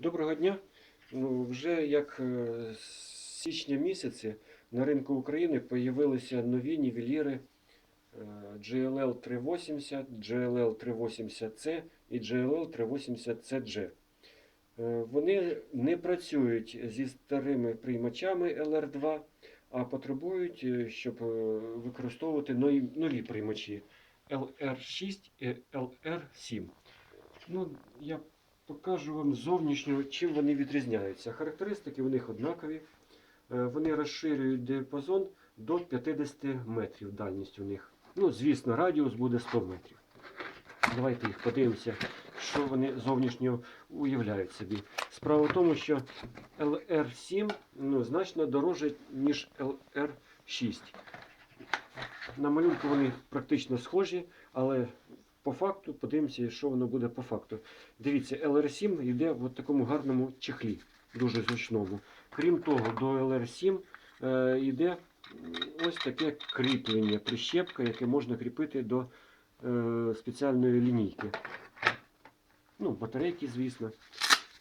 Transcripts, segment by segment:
Доброго дня. Ну, вже як е, з січня місяці на ринку України появилися нові нівеліри GLL 380, GLL 380C і GLL 380CG. Е, Вони не працюють зі старими приймачами LR2, а потребують, е, щоб використовувати нові, нові приймачі LR6 і LR7. Ну, я покажу вам зовнішньо, чим вони відрізняються. Характеристики у них однакові. Е, Вони розширюють діапазон до 50 метрів дальність у них. Ну, звісно, радіус буде 100 метрів. Давайте їх подивимося, що вони зовнішньо уявляють собі. Справа в тому, що LR7 ну, значно дорожче, ніж LR6. На малюнку вони практично схожі, але по факту подивимося, що воно буде по факту. Дивіться, LR7 йде в такому гарному чехлі, дуже зручному. Крім того, до LR7 е, йде ось таке кріплення, прищепка, яке можна кріпити до е, спеціальної лінійки. Ну, батарейки, звісно.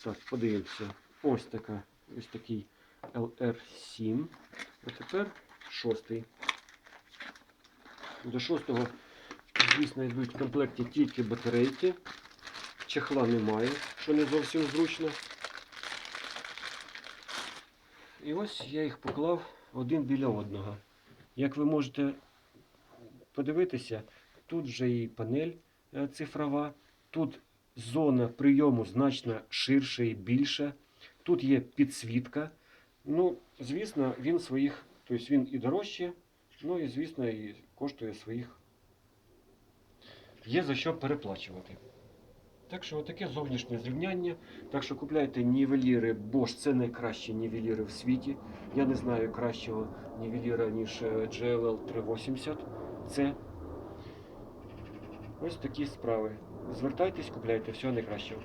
Так, подивимося. Ось така, ось такий LR7. А тепер шостий. До шостого, звісно, йдуть в комплекті тільки батарейки. Чехла немає, що не зовсім зручно. І ось я їх поклав один біля одного. Як ви можете подивитися, тут вже і панель е, цифрова, тут зона прийому значно ширша і більша. Тут є підсвітка. Ну, звісно, він своїх, тобто він і дорожче, ну і звісно, і коштує своїх. Є за що переплачувати. Так що отаке зовнішнє зрівняння. Так що купляйте нівеліри Bosch, це найкращі нівеліри в світі. Я не знаю кращого нівеліра, ніж JLL GLL 380. Це ось такі справи. Звертайтесь, купляйте, всього найкращого.